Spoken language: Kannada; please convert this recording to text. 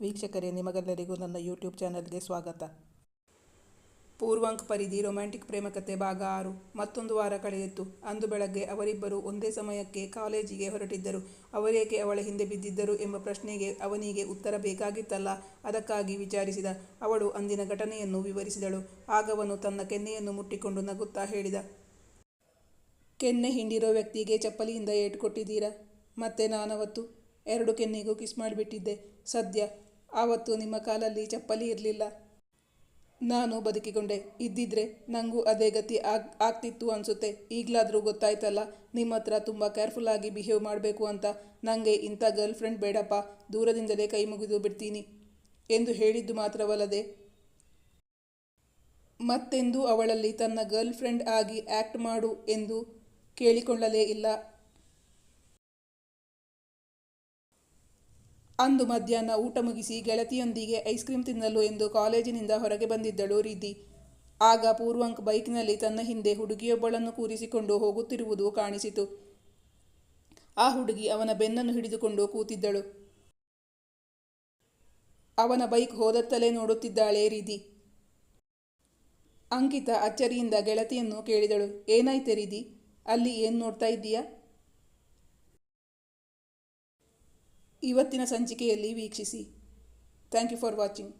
ವೀಕ್ಷಕರೇ, ನಿಮಗೆಲ್ಲರಿಗೂ ನನ್ನ ಯೂಟ್ಯೂಬ್ ಚಾನಲ್ಗೆ ಸ್ವಾಗತ. ಪೂರ್ವಾಂಕ್ ಪರಿಧಿ ರೊಮ್ಯಾಂಟಿಕ್ ಪ್ರೇಮಕತೆ ಭಾಗ ಆರು. ಮತ್ತೊಂದು ವಾರ ಕಳೆಯಿತು. ಅಂದು ಬೆಳಗ್ಗೆ ಅವರಿಬ್ಬರು ಒಂದೇ ಸಮಯಕ್ಕೆ ಕಾಲೇಜಿಗೆ ಹೊರಟಿದ್ದರು. ಅವರೇಕೆ ಅವಳ ಹಿಂದೆ ಬಿದ್ದಿದ್ದರು ಎಂಬ ಪ್ರಶ್ನೆಗೆ ಅವನಿಗೆ ಉತ್ತರ ಬೇಕಾಗಿತ್ತಲ್ಲ, ಅದಕ್ಕಾಗಿ ವಿಚಾರಿಸಿದ. ಅವಳು ಅಂದಿನ ಘಟನೆಯನ್ನು ವಿವರಿಸಿದಳು. ಆಗವನು ತನ್ನ ಕೆನ್ನೆಯನ್ನು ಮುಟ್ಟಿಕೊಂಡು ನಗುತ್ತಾ ಹೇಳಿದ, ಕೆನ್ನೆ ಹಿಂಡಿರೋ ವ್ಯಕ್ತಿಗೆ ಚಪ್ಪಲಿಯಿಂದ ಏಟು ಕೊಟ್ಟಿದ್ದೀರಾ? ಮತ್ತೆ ನಾನವತ್ತು? ಎರಡು ಕೆನ್ನೆಗೂ ಕಿಸ್ ಮಾಡಿಬಿಟ್ಟಿದ್ದೆ. ಸದ್ಯ ಆವತ್ತು ನಿಮ್ಮ ಕಾಲಲ್ಲಿ ಚಪ್ಪಲಿ ಇರಲಿಲ್ಲ. ನಾನು ಬದುಕಿಕೊಂಡೆ. ಇದ್ದಿದ್ರೆ ನನಗೂ ಅದೇ ಗತಿ ಆಗ್, ಆಗ್ತಿತ್ತು ಅನಿಸುತ್ತೆ. ಈಗಲಾದರೂ ಗೊತ್ತಾಯ್ತಲ್ಲ, ನಿಮ್ಮ ಹತ್ರ ತುಂಬ ಕೇರ್ಫುಲ್ಲಾಗಿ ಬಿಹೇವ್ ಮಾಡಬೇಕು ಅಂತ. ನನಗೆ ಇಂಥ ಗರ್ಲ್ ಫ್ರೆಂಡ್ ಬೇಡಪ್ಪ. ದೂರದಿಂದಲೇ ಕೈ ಮುಗಿದು ಬಿಡ್ತೀನಿ. ಎಂದು ಹೇಳಿದ್ದು ಮಾತ್ರವಲ್ಲದೆ, ಮತ್ತೆಂದೂ ಅವಳಲ್ಲಿ ತನ್ನ ಗರ್ಲ್ ಫ್ರೆಂಡ್ ಆಗಿ ಆ್ಯಕ್ಟ್ ಮಾಡು ಎಂದು ಕೇಳಿಕೊಳ್ಳಲೇ ಇಲ್ಲ. ಅಂದು ಮಧ್ಯಾಹ್ನ ಊಟ ಮುಗಿಸಿ ಗೆಳತಿಯೊಂದಿಗೆ ಐಸ್ ಕ್ರೀಮ್ ತಿನ್ನಲು ಎಂದು ಕಾಲೇಜಿನಿಂದ ಹೊರಗೆ ಬಂದಿದ್ದಳು ರೀತಿ ಆಗ ಪೂರ್ವಾಂಕ್ ಬೈಕ್ನಲ್ಲಿ ತನ್ನ ಹಿಂದೆ ಹುಡುಗಿಯೊಬ್ಬಳನ್ನು ಕೂರಿಸಿಕೊಂಡು ಹೋಗುತ್ತಿರುವುದು ಕಾಣಿಸಿತು. ಆ ಹುಡುಗಿ ಅವನ ಬೆನ್ನನ್ನು ಹಿಡಿದುಕೊಂಡು ಕೂತಿದ್ದಳು. ಅವನ ಬೈಕ್ ಹೋದತ್ತಲೇ ನೋಡುತ್ತಿದ್ದಾಳೆ ರೀದಿ ಅಂಕಿತ ಅಚ್ಚರಿಯಿಂದ ಗೆಳತಿಯನ್ನು ಕೇಳಿದಳು. ಏನಾಯ್ತೆ ರೀದಿ ಅಲ್ಲಿ ಏನು ನೋಡ್ತಾ ಇದ್ದೀಯಾ? ಇವತ್ತಿನ ಸಂಚಿಕೆಯಲ್ಲಿ ವೀಕ್ಷಿಸಿ. Thank you for watching